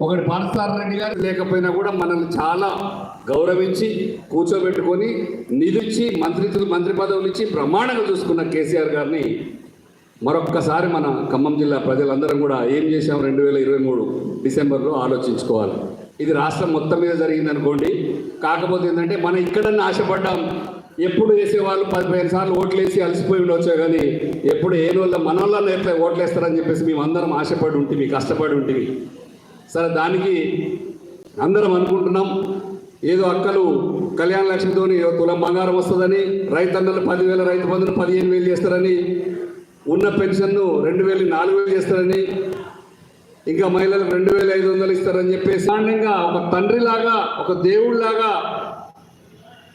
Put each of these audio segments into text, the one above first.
ఒకటి పార్థసారరెడ్డి గారు లేకపోయినా కూడా మనల్ని చాలా గౌరవించి కూర్చోబెట్టుకొని నిలిచి మంత్రి మంత్రి పదవులు ఇచ్చి ప్రమాణంగా చూసుకున్న కేసీఆర్ గారిని మరొక్కసారి మన ఖమ్మం జిల్లా ప్రజలందరం కూడా ఏం చేశాం రెండు వేల ఇరవై మూడు డిసెంబర్లో ఆలోచించుకోవాలి. ఇది రాష్ట్రం మొత్తం మీద జరిగింది అనుకోండి కాకపోతే ఏంటంటే మనం ఇక్కడన్నా ఆశపడ్డాం. ఎప్పుడు వేసేవాళ్ళు పదిహేను సార్లు ఓట్లు వేసి అలసిపోయి ఉండొచ్చే కానీ ఎప్పుడు ఏ రోజుల్లో మన వాళ్ళ ఎట్లా ఓట్లు వేస్తారని చెప్పేసి మేము అందరం ఆశపడి ఉంటుంది కష్టపడి ఉంటుంది సరే దానికి అందరం అనుకుంటున్నాం. ఏదో అక్కలు కళ్యాణ లక్ష్మితోని కులం తులం బంగారం వస్తుందని రైతన్నలు పదివేల రైతు బంధులు పదిహేను వేలు చేస్తారని ఉన్న పెన్షన్ను రెండు వేలు నాలుగు వేలు చేస్తారని ఇంకా మహిళలకు రెండు వేల ఐదు వందలు ఇస్తారని చెప్పేసి సామాన్యంగా ఒక తండ్రిలాగా ఒక దేవుళ్ళాగా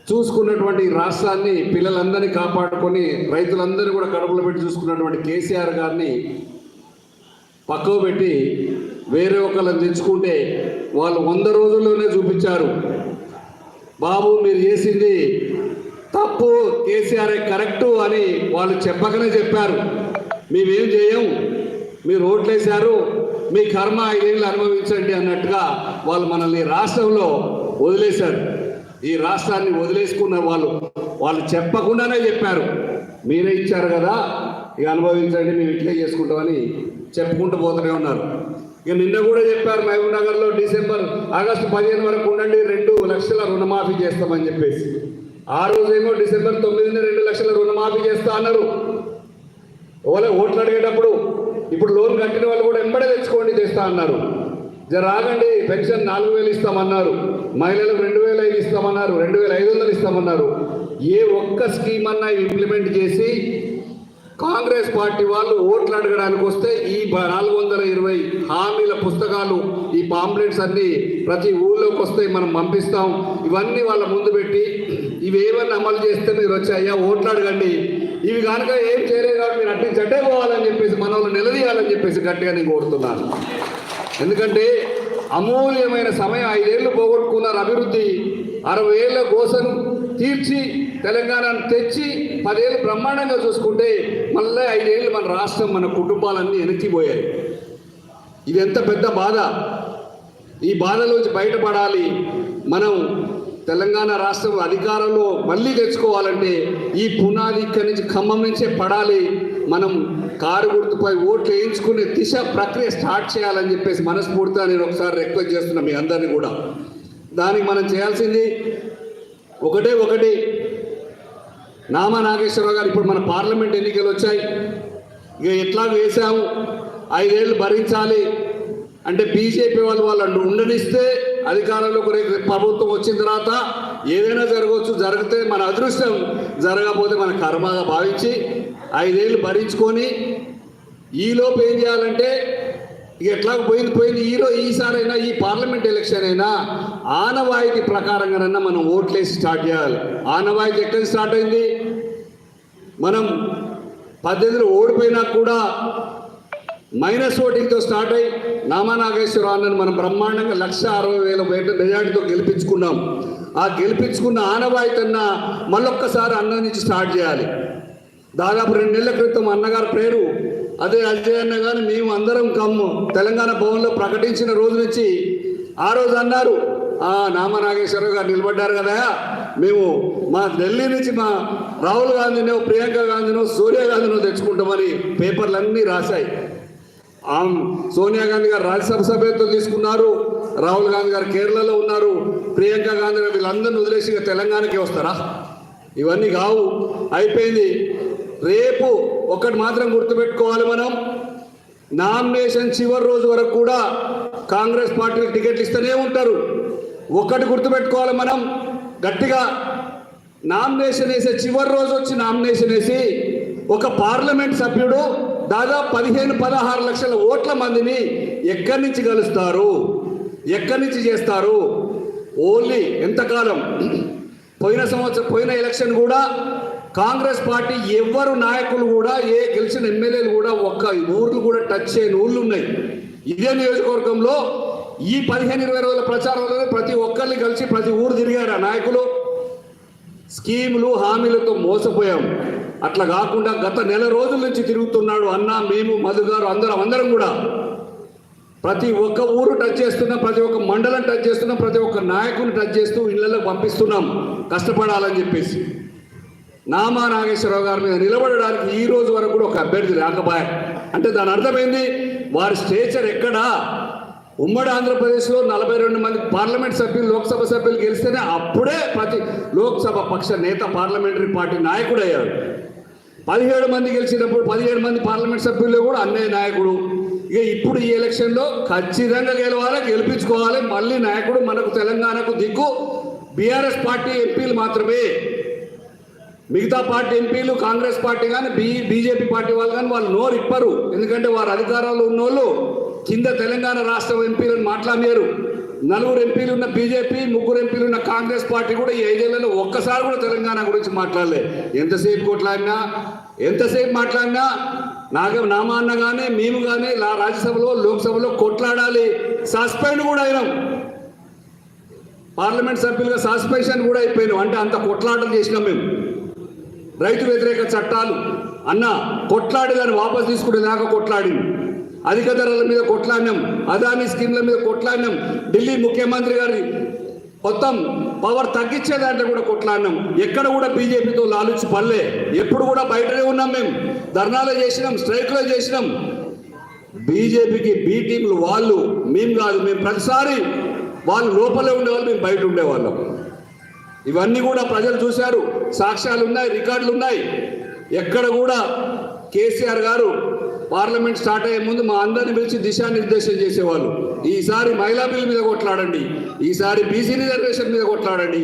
చూసుకున్నటువంటి రాష్ట్రాన్ని పిల్లలందరినీ కాపాడుకొని రైతులందరినీ కూడా కడుపులో పెట్టి చూసుకున్నటువంటి కేసీఆర్ గారిని పక్కకు పెట్టి వేరే ఒకళ్ళని తెచ్చుకుంటే వాళ్ళు వంద రోజుల్లోనే చూపించారు. బాబు మీరు చేసింది తప్పు కేసీఆర్ కరెక్టు అని వాళ్ళు చెప్పకనే చెప్పారు. మేమేం చేయం? మీరు ఓట్లేశారు మీ కర్మ ఐదేళ్ళు అనుభవించండి అన్నట్టుగా వాళ్ళు మనల్ని రాష్ట్రంలో వదిలేశారు. ఈ రాష్ట్రాన్ని వదిలేసుకున్న వాళ్ళు వాళ్ళు చెప్పకుండానే చెప్పారు. మీరే ఇచ్చారు కదా ఇక అనుభవించండి మేము ఇట్లే చేసుకుంటామని చెప్పుకుంటూ పోతూనే ఉన్నారు. ఇక నిన్న కూడా చెప్పారు మహబూబ్ నగర్లో డిసెంబర్ ఆగస్టు పదిహేను వరకు ఉండండి రెండు లక్షల రుణమాఫీ చేస్తామని చెప్పేసి. ఆ రోజేమో డిసెంబర్ తొమ్మిదిన రెండు లక్షల రుణమాఫీ చేస్తా అన్నారు. ఓలే ఓట్లు అడిగేటప్పుడు ఇప్పుడు లోన్ కట్టిన వాళ్ళు కూడా ఎంబడే తెచ్చుకోండి తెస్తా అన్నారు. జర ఆగండి పెన్షన్ నాలుగు వేలు ఇస్తామన్నారు. మహిళలకు రెండు వేల ఐదు ఇస్తామన్నారు రెండు వేల ఐదు వందలు ఇస్తామన్నారు. ఏ ఒక్క స్కీమ్ అన్నా ఇంప్లిమెంట్ చేసి కాంగ్రెస్ పార్టీ వాళ్ళు ఓట్లు అడగడానికి వస్తే ఈ నాలుగు వందల ఇరవై హామీల పుస్తకాలు ఈ పాంప్లెట్స్ అన్ని ప్రతి ఊళ్ళోకి వస్తే మనం పంపిస్తాం. ఇవన్నీ వాళ్ళ ముందు పెట్టి ఇవి ఏమన్నా అమలు చేస్తే మీరు వచ్చి అయ్యా ఓట్లు అడగండి. ఇవి కనుక ఏం చేయలేదు కాబట్టి మీరు అట్టి చట్టే పోవాలని చెప్పేసి మన వాళ్ళు నిలదీయాలని చెప్పేసి గట్టిగా నేను కోరుతున్నాను. ఎందుకంటే అమూల్యమైన సమయం ఐదేళ్ళు పోగొట్టుకున్నారు అభివృద్ధి. అరవై ఏళ్ళ కోసం తీర్చి తెలంగాణను తెచ్చి పదేళ్ళు బ్రహ్మాండంగా చూసుకుంటే మళ్ళీ ఐదేళ్ళు మన రాష్ట్రం మన కుటుంబాలన్నీ వెనక్కిపోయాయి ఇది ఎంత పెద్ద బాధ? ఈ బాధలోంచి బయటపడాలి. మనం తెలంగాణ రాష్ట్రం అధికారంలో మళ్ళీ తెచ్చుకోవాలంటే ఈ పునాది ఇక్కడి నుంచి ఖమ్మం నుంచే పడాలి. మనం కారు గుర్తుపై ఓట్లు వేయించుకునే దిశ ప్రక్రియ స్టార్ట్ చేయాలని చెప్పేసి మనస్ఫూర్తిగా నేను ఒకసారి రిక్వెస్ట్ చేస్తున్నా మీ అందరినీ కూడా. దానికి మనం చేయాల్సింది ఒకటే ఒకటి. నామా నాగేశ్వరరావు గారు ఇప్పుడు మన పార్లమెంట్ ఎన్నికలు వచ్చాయి. ఇక ఎట్లా వేసాము ఐదేళ్ళు భరించాలి. అంటే బీజేపీ వాళ్ళు వాళ్ళు ఉండనిస్తే అధికారంలోకి రేపు ప్రభుత్వం వచ్చిన తర్వాత ఏదైనా జరగవచ్చు జరిగితే మన అదృష్టం జరగకపోతే మన కర్మగా భావించి ఐదేళ్ళు భరించుకొని ఈలోపు ఏం చేయాలంటే ఇక ఎట్లా పోయింది పోయింది. ఈరో ఈసారైనా ఈ పార్లమెంట్ ఎలక్షన్ అయినా ఆనవాయితీ ప్రకారంగానన్నా మనం ఓట్లేసి స్టార్ట్ చేయాలి. ఆనవాయితీ ఎక్కడ స్టార్ట్ అయింది? మనం పద్దెనిమిదిలో ఓడిపోయినా కూడా మైనస్ ఓటింగ్తో స్టార్ట్ అయ్యి నామానాగేశ్వర అన్నను మనం బ్రహ్మాండంగా లక్ష అరవై వేల వేట మెజార్టీతో గెలిపించుకున్నాం. ఆ గెలిపించుకున్న ఆనవాయితన్నా మళ్ళొక్కసారి అన్న నుంచి స్టార్ట్ చేయాలి. దాదాపు రెండు నెలల క్రితం అన్నగారి పేరు అదే అజయ్ అన్న కానీ మేము అందరం కమ్ము తెలంగాణ భవన్లో ప్రకటించిన రోజు నుంచి ఆ రోజు అన్నారు ఆ నామనాగేశ్వరరావు గారు నిలబడ్డారు కదా. మేము మా ఢిల్లీ నుంచి మా రాహుల్ గాంధీనో ప్రియాంక గాంధీనో సోనియా గాంధీనో తెచ్చుకుంటామని పేపర్లన్నీ రాశాయి. సోనియా గాంధీ గారు రాజ్యసభ సభ్యత్వం తీసుకున్నారు. రాహుల్ గాంధీ గారు కేరళలో ఉన్నారు. ప్రియాంక గాంధీ గారు వీళ్ళందరిని వదిలేసి ఇక తెలంగాణకి వస్తారా? ఇవన్నీ కావు. అయిపోయింది. రేపు ఒకటి మాత్రం గుర్తుపెట్టుకోవాలి మనం. నామినేషన్ చివరి రోజు వరకు కూడా కాంగ్రెస్ పార్టీకి టికెట్లు ఇస్తూనే ఉంటారు. ఒక్కటి గుర్తుపెట్టుకోవాలి మనం. గట్టిగా నామినేషన్ వేసే చివరి రోజు వచ్చి నామినేషన్ వేసి ఒక పార్లమెంట్ సభ్యుడు దాదాపు పదిహేను పదహారు లక్షల ఓట్ల మందిని ఎక్కడి నుంచి కలుస్తారు ఎక్కడి నుంచి చేస్తారు? ఓన్లీ ఎంతకాలం? పోయిన సంవత్సరం పోయిన ఎలక్షన్ కూడా కాంగ్రెస్ పార్టీ ఎవ్వరు నాయకులు కూడా ఏ గెలిచిన ఎమ్మెల్యేలు కూడా ఒక్క ఊర్లు కూడా టచ్ చేయని ఊర్లు ఉన్నాయి. ఇదే నియోజకవర్గంలో ఈ పదిహేను ఇరవై రోజుల ప్రచారంలో ప్రతి ఒక్కరిని కలిసి ప్రతి ఊరు తిరిగారు ఆ నాయకులు. స్కీములు హామీలతో మోసపోయాం. అట్లా కాకుండా గత నెల రోజుల నుంచి తిరుగుతున్నాడు అన్న మేము మధు గారు అందరం అందరం కూడా. ప్రతి ఒక్క ఊరు టచ్ చేస్తున్నాం ప్రతి ఒక్క మండలం టచ్ చేస్తున్నాం ప్రతి ఒక్క నాయకుని టచ్ చేస్తూ ఇళ్ళలో పంపిస్తున్నాం. కష్టపడాలని చెప్పేసి. నామా నాగేశ్వరరావు గారి మీద నిలబడడానికి ఈ రోజు వరకు కూడా ఒక అభ్యర్థి లేకపోయా. అంటే దాని అర్థమైంది వారి స్టేచర్ ఎక్కడా? ఉమ్మడి ఆంధ్రప్రదేశ్లో నలభై రెండు మంది పార్లమెంట్ సభ్యులు లోక్సభ సభ్యులు గెలిస్తేనే అప్పుడే ప్రతి లోక్సభ పక్ష నేత పార్లమెంటరీ పార్టీ నాయకుడు అయ్యాడు పదిహేడు మంది గెలిచినప్పుడు పదిహేడు మంది పార్లమెంట్ సభ్యుల్లో కూడా అన్నయ్య నాయకుడు. ఇక ఇప్పుడు ఈ ఎలక్షన్లో ఖచ్చితంగా గెలవాలి గెలిపించుకోవాలి. మళ్ళీ నాయకుడు మనకు తెలంగాణకు దిక్కు. బీఆర్ఎస్ పార్టీ ఎంపీలు మాత్రమే. మిగతా పార్టీ ఎంపీలు కాంగ్రెస్ పార్టీ కానీ బీ బీజేపీ పార్టీ వాళ్ళు కానీ వాళ్ళు నోరు ఇప్పరు ఎందుకంటే వారు అధికారాలు ఉన్నోళ్ళు. కింద తెలంగాణ రాష్ట్ర ఎంపీలను మాట్లాడారు నలుగురు ఎంపీలు ఉన్న బీజేపీ ముగ్గురు ఎంపీలు ఉన్న కాంగ్రెస్ పార్టీ కూడా ఈ ఐదేళ్ళలో ఒక్కసారి కూడా తెలంగాణ గురించి మాట్లాడలే. ఎంతసేపు కొట్లాడినా ఎంతసేపు మాట్లాడినా నాగ నామాన్న కానీ మేము కానీ రాజ్యసభలో లోక్సభలో కొట్లాడాలి. సస్పెండ్ కూడా అయినాం. పార్లమెంట్ సభ్యులుగా సస్పెన్షన్ కూడా అయిపోయినాం. అంటే అంత కొట్లాటలు చేసినాం మేము. రైతు వ్యతిరేక చట్టాలు. అన్న కొట్లాడేదాన్ని వాపస్ తీసుకునే దాకా కొట్లాడింది. అధిక ధరల మీద కొట్లాడినాం. అదానీ స్కీమ్ల మీద కొట్లాడినాం. ఢిల్లీ ముఖ్యమంత్రి గారి మొత్తం పవర్ తగ్గించే దాంట్లో కూడా కొట్లాడినాం. ఎక్కడ కూడా బీజేపీతో లాలుచి పల్లె ఎప్పుడు కూడా బయటనే ఉన్నాం మేము. ధర్నాలు చేసినాం స్ట్రైక్లు చేసినాం. బీజేపీకి బీ టీంలు వాళ్ళు మేము కాదు మేము ప్రతిసారి వాళ్ళు లోపలే ఉండేవాళ్ళు మేము బయట ఉండేవాళ్ళం. ఇవన్నీ కూడా ప్రజలు చూశారు. సాక్ష్యాలు ఉన్నాయి రికార్డులు ఉన్నాయి. ఎక్కడ కూడా కేసీఆర్ గారు పార్లమెంట్ స్టార్ట్ అయ్యే ముందు మా అందరిని పిలిచి దిశానిర్దేశం చేసేవాళ్ళు. ఈసారి మహిళా బిల్లు మీద కొట్లాడండి. ఈసారి బీసీ రిజర్వేషన్ మీద కొట్లాడండి.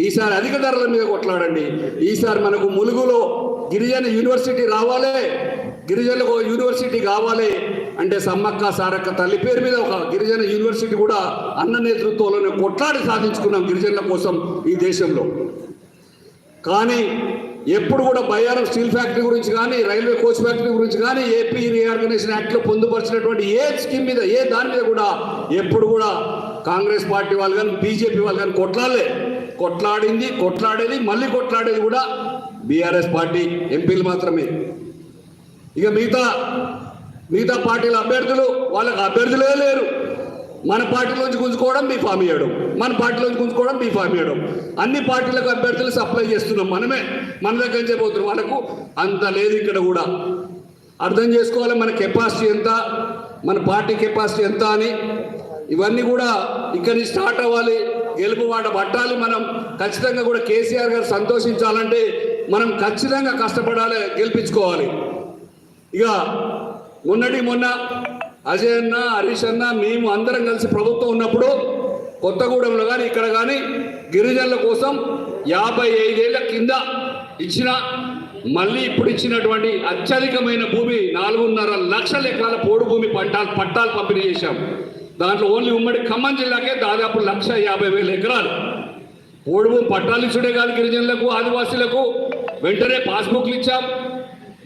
ఈసారి అధిక ధరల మీద కొట్లాడండి. ఈసారి మనకు ములుగులో గిరిజన యూనివర్సిటీ రావాలే. గిరిజనులకు యూనివర్సిటీ కావాలి అంటే సమ్మక్క సారక్క తల్లి పేరు మీద ఒక గిరిజన యూనివర్సిటీ కూడా అన్న నేతృత్వంలోనే కొట్లాడి సాధించుకున్నాం గిరిజనుల కోసం ఈ దేశంలో. కానీ ఎప్పుడు కూడా బయ్యారం స్టీల్ ఫ్యాక్టరీ గురించి కానీ రైల్వే కోచ్ ఫ్యాక్టరీ గురించి కానీ ఏపీ రీఆర్గనైజేషన్ యాక్ట్లో పొందుపరిచినటువంటి ఏ స్కీమ్ మీద ఏ దాని మీద కూడా ఎప్పుడు కూడా కాంగ్రెస్ పార్టీ వాళ్ళు కానీ బీజేపీ వాళ్ళు కానీ కొట్లాడలే. కొట్లాడింది కొట్లాడేది మళ్ళీ కొట్లాడేది కూడా బీఆర్ఎస్ పార్టీ ఎంపీలు మాత్రమే. ఇక మిగతా మిగతా పార్టీల అభ్యర్థులు వాళ్ళకి అభ్యర్థులే లేరు. మన పార్టీలోంచి గుంజుకోవడం మీ ఫామ్ ఇవ్వడం మన పార్టీలోంచి గుంజుకోవడం మీ ఫామ్ ఇవ్వడం అన్ని పార్టీలకు అభ్యర్థులు సప్లై చేస్తున్నాం మనమే. మన దగ్గర చేయబోతున్నాం మనకు అంత లేదు ఇక్కడ కూడా. అర్థం చేసుకోవాలి మన కెపాసిటీ ఎంత మన పార్టీ కెపాసిటీ ఎంత అని. ఇవన్నీ కూడా ఇక్కడి నుంచి స్టార్ట్ అవ్వాలి. గెలుపు వాట పట్టాలి మనం. ఖచ్చితంగా కూడా కేసీఆర్ గారు సంతోషించాలంటే మనం ఖచ్చితంగా కష్టపడాలి గెలిపించుకోవాలి. ఇక మొన్నటి మొన్న అజయ్ అన్న హరీష్ అన్న మేము అందరం కలిసి ప్రభుత్వం ఉన్నప్పుడు కొత్తగూడెంలో కానీ ఇక్కడ కానీ గిరిజనుల కోసం యాభై ఐదేళ్ళ కింద ఇచ్చిన మళ్ళీ ఇప్పుడు ఇచ్చినటువంటి అత్యధికమైన భూమి నాలుగున్నర లక్షల ఎకరాల పోడు భూమి పంటాలు పట్టాలు పంపిణీ చేశాం. దాంట్లో ఓన్లీ ఉమ్మడి ఖమ్మం జిల్లాకే దాదాపు లక్ష యాభై వేల ఎకరాలు. పోడు భూమి పట్టాలు ఇచ్చుడే కాదు గిరిజనులకు ఆదివాసులకు. వెంటనే పాస్బుక్లు ఇచ్చాం.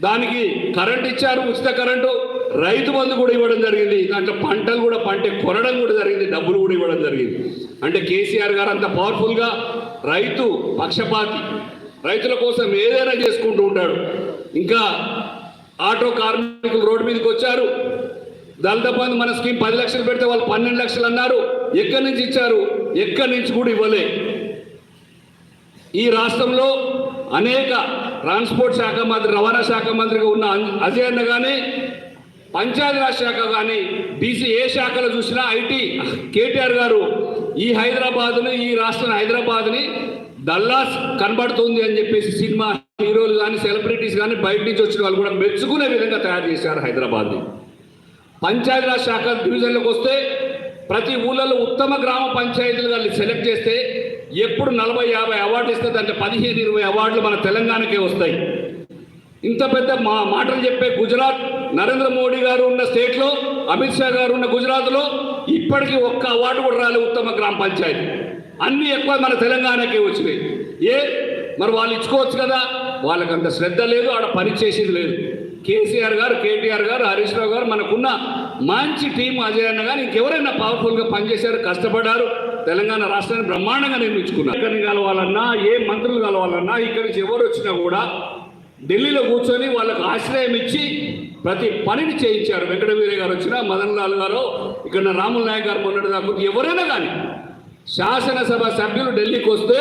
దానికి కరెంట్ ఇచ్చారు ఉచిత కరెంటు. రైతు బంధు కూడా ఇవ్వడం జరిగింది. దాంట్లో పంటలు కూడా పంట కొనడం కూడా జరిగింది. డబ్బులు కూడా ఇవ్వడం జరిగింది. అంటే కేసీఆర్ గారు అంత పవర్ఫుల్గా రైతు పక్షపాతి. రైతుల కోసం ఏదైనా చేసుకుంటూ ఉంటాడు. ఇంకా ఆటో కార్మికులు రోడ్డు మీదకి వచ్చారు. దళిత బంధు మన స్కీమ్ పది లక్షలు పెడితే వాళ్ళు పన్నెండు లక్షలు అన్నారు. ఎక్కడి నుంచి ఇచ్చారు? ఎక్కడి నుంచి కూడా ఇవ్వలే. ఈ రాష్ట్రంలో అనేక ట్రాన్స్పోర్ట్ శాఖ మంత్రి రవాణా శాఖ మంత్రిగా ఉన్న అజయ్ అన్నగానే పంచాయతీరాజ్ శాఖ కానీ బీసీ ఏ శాఖలో చూసినా ఐటీ కేటీఆర్ గారు ఈ హైదరాబాద్ని ఈ రాష్ట్రం హైదరాబాద్ని దల్లాస్ కనబడుతుంది అని చెప్పేసి సినిమా హీరోలు కానీ సెలబ్రిటీస్ కానీ బయట నుంచి వచ్చిన వాళ్ళు కూడా మెచ్చుకునే విధంగా తయారు చేశారు హైదరాబాద్ని. పంచాయతీరాజ్ శాఖ డివిజన్లకు వస్తే ప్రతి ఊళ్ళలో ఉత్తమ గ్రామ పంచాయతీలు వాళ్ళు సెలెక్ట్ చేస్తే ఎప్పుడు నలభై యాభై అవార్డు ఇస్తే దాంట్లో పదిహేను ఇరవై అవార్డులు మన తెలంగాణకే వస్తాయి. ఇంత పెద్ద మా మాటలు చెప్పే గుజరాత్ నరేంద్ర మోడీ గారు ఉన్న స్టేట్లో అమిత్ షా గారు ఉన్న గుజరాత్లో ఇప్పటికీ ఒక్క అవార్డు కూడా రాలేదు ఉత్తమ గ్రామ పంచాయతీ. అన్నీ ఎక్కువ మన తెలంగాణకే వచ్చినాయి. ఏ? మరి వాళ్ళు ఇచ్చుకోవచ్చు కదా? వాళ్ళకి అంత శ్రద్ధ లేదు ఆడ పని చేసేది లేదు. కేసీఆర్ గారు కేటీఆర్ గారు హరీష్ రావు గారు మనకున్న మంచి టీం అజయ్ అన్న గారు ఇంకెవరైనా పవర్ఫుల్గా పనిచేశారు కష్టపడ్డారు తెలంగాణ రాష్ట్రాన్ని బ్రహ్మాండంగా నిర్మించుకున్నారు. ఎక్కడిని కలవాలన్నా ఏ మంత్రులు కలవాలన్నా ఇక్కడి నుంచి ఎవరు వచ్చినా కూడా ఢిల్లీలో కూర్చొని వాళ్ళకు ఆశ్రయం ఇచ్చి ప్రతి పనిని చేయించారు. వెంకటవీరయ్య గారు వచ్చినా మదన్లాల్ గారు ఇక్కడ రాముల నాయక్ గారు మొన్నటి దాకా ఎవరైనా కానీ శాసనసభ సభ్యులు ఢిల్లీకి వస్తే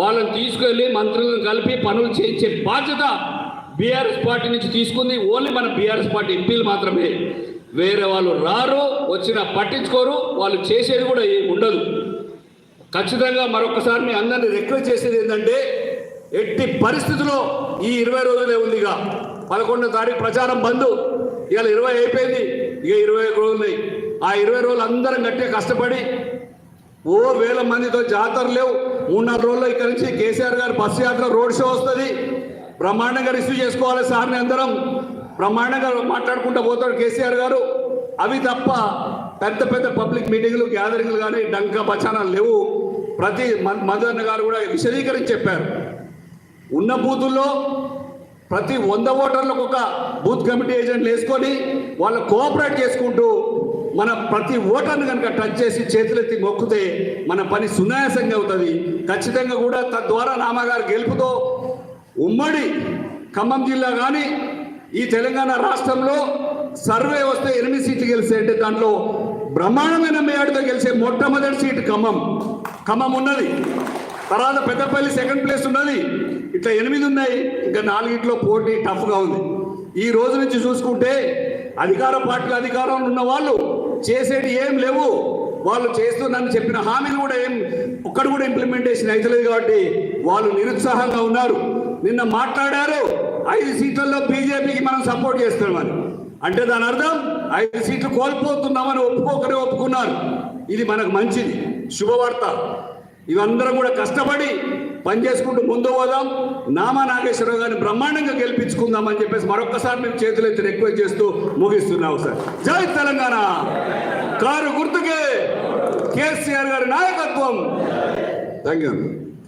వాళ్ళని తీసుకెళ్ళి మంత్రులను కలిపి పనులు చేయించే బాధ్యత బీఆర్ఎస్ పార్టీ నుంచి తీసుకుంది. ఓన్లీ మన బీఆర్ఎస్ పార్టీ ఎంపీలు మాత్రమే. వేరే వాళ్ళు రారు వచ్చినా పట్టించుకోరు వాళ్ళు చేసేది కూడా ఉండదు. ఖచ్చితంగా మరొకసారి మీ అందరినీ రిక్వెస్ట్ చేసేది ఏంటంటే ఎట్టి పరిస్థితుల్లో ఈ ఇరవై రోజులే ఉందిగా. పదకొండో తారీఖు ప్రచారం బంద్. ఇవాళ ఇరవై అయిపోయింది. ఇక ఇరవై ఒక రోజులు ఉన్నాయి. ఆ ఇరవై రోజులు అందరం గట్టిగా కష్టపడి ఓ వేల మందితో జాతర లేవు. మూడున్నర రోజుల్లో ఇక్కడ నుంచి కేసీఆర్ గారు బస్సు యాత్ర రోడ్ షో వస్తుంది. బ్రహ్మాండంగా రిసీవ్ చేసుకోవాలి సార్ని అందరం. బ్రహ్మాండంగా మాట్లాడుకుంటూ పోతాడు కేసీఆర్ గారు. అవి తప్ప పెద్ద పెద్ద పబ్లిక్ మీటింగ్లు గ్యాదరింగ్లు కానీ డంక బచానాలు లేవు. ప్రతి మ- మధురన్న గారు కూడా విశదీకరించి చెప్పారు. ఉన్న బూతుల్లో ప్రతి వంద ఓటర్లకు ఒక బూత్ కమిటీ ఏజెంట్లు వేసుకొని వాళ్ళు కోఆపరేట్ చేసుకుంటూ మన ప్రతి ఓటర్ని కనుక టచ్ చేసి చేతులెత్తి మొక్కితే మన పని సునాయాసంగా అవుతుంది. ఖచ్చితంగా కూడా తద్వారా నామగారు గెలుపుతో ఉమ్మడి ఖమ్మం జిల్లా కానీ ఈ తెలంగాణ రాష్ట్రంలో సర్వే వస్తే ఎనిమిది సీట్లు గెలిస్తే అంటే దాంట్లో బ్రహ్మాండమైన మేయాడితో గెలిచే మొట్టమొదటి సీటు ఖమ్మం. ఖమ్మం ఉన్నది. తర్వాత పెద్దపల్లి సెకండ్ ప్లేస్ ఉన్నది. ఇట్లా ఎనిమిది ఉన్నాయి. ఇంకా నాలుగిట్లో పోటీ టఫ్గా ఉంది. ఈ రోజు నుంచి చూసుకుంటే అధికార పార్టీలు అధికారంలో ఉన్న వాళ్ళు చేసేటి ఏం లేవు. వాళ్ళు చేస్తున్నారని చెప్పిన హామీలు కూడా ఏం ఒక్కడు కూడా ఇంప్లిమెంటేషన్ అవుతలేదు కాబట్టి వాళ్ళు నిరుత్సాహంగా ఉన్నారు. నిన్న మాట్లాడారు ఐదు సీట్లలో బీజేపీకి మనం సపోర్ట్ చేస్తున్నామని అంటే దాని అర్థం ఐదు సీట్లు కోల్పోతున్నామని ఒప్పుకోకనే ఒప్పుకున్నారు. ఇది మనకు మంచిది. శుభవార్త. ఇవందరం కూడా కష్టపడి పనిచేసుకుంటూ ముందు పోదాం. నామా నాగేశ్వరరావు గారిని బ్రహ్మాండంగా గెలిపించుకుందాం అని చెప్పేసి మరొకసారి మేము చేతులు ఎత్తి రిక్వెస్ట్ చేస్తూ ముగిస్తున్నాం సార్. జై తెలంగాణ! కారు గుర్తుకే కేసీఆర్ గారి నాయకత్వం. Thank you